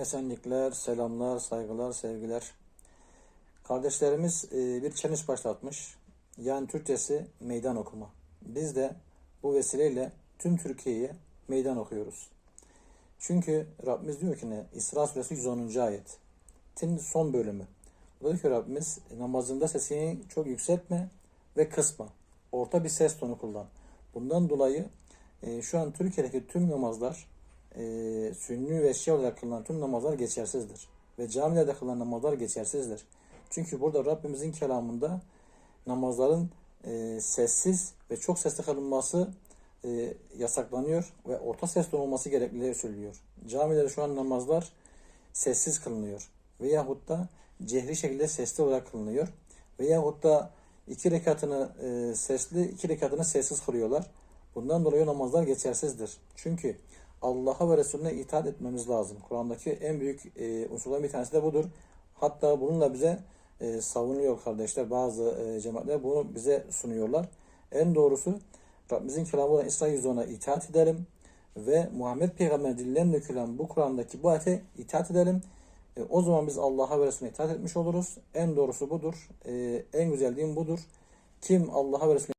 Esenlikler, selamlar, saygılar, sevgiler. Kardeşlerimiz e, bir challenge başlatmış. Yani Türkçesi meydan okuma. Biz de bu vesileyle tüm Türkiye'ye meydan okuyoruz. Çünkü Rabbimiz diyor ki ne? İsra suresi 110. ayet. Tin son bölümü. Diyor ki Rabbimiz namazında sesini çok yükseltme ve kısma. Orta bir ses tonu kullan. Bundan dolayı e, şu an Türkiye'deki tüm namazlar e, sünni ve şia olarak kılınan tüm namazlar geçersizdir. Ve camilerde kılınan namazlar geçersizdir. Çünkü burada Rabbimizin kelamında namazların e, sessiz ve çok sesli kılınması e, yasaklanıyor ve orta sesli olması gerekli söylüyor. Camilerde şu an namazlar sessiz kılınıyor. Veyahut da cehri şekilde sesli olarak kılınıyor. Veyahut da iki rekatını e, sesli, iki rekatını sessiz kılıyorlar. Bundan dolayı namazlar geçersizdir. Çünkü Allah'a ve Resulüne itaat etmemiz lazım. Kur'an'daki en büyük e, unsurların bir tanesi de budur. Hatta bununla bize e, savunuyor kardeşler. Bazı e, cemaatler bunu bize sunuyorlar. En doğrusu Rabbimizin kelamı olan İsra yüzüne itaat edelim ve Muhammed Peygamber dilinden dökülen bu Kur'an'daki bu ayete itaat edelim. E, o zaman biz Allah'a ve Resulüne itaat etmiş oluruz. En doğrusu budur. E, en güzel din budur. Kim Allah'a ve Resulüne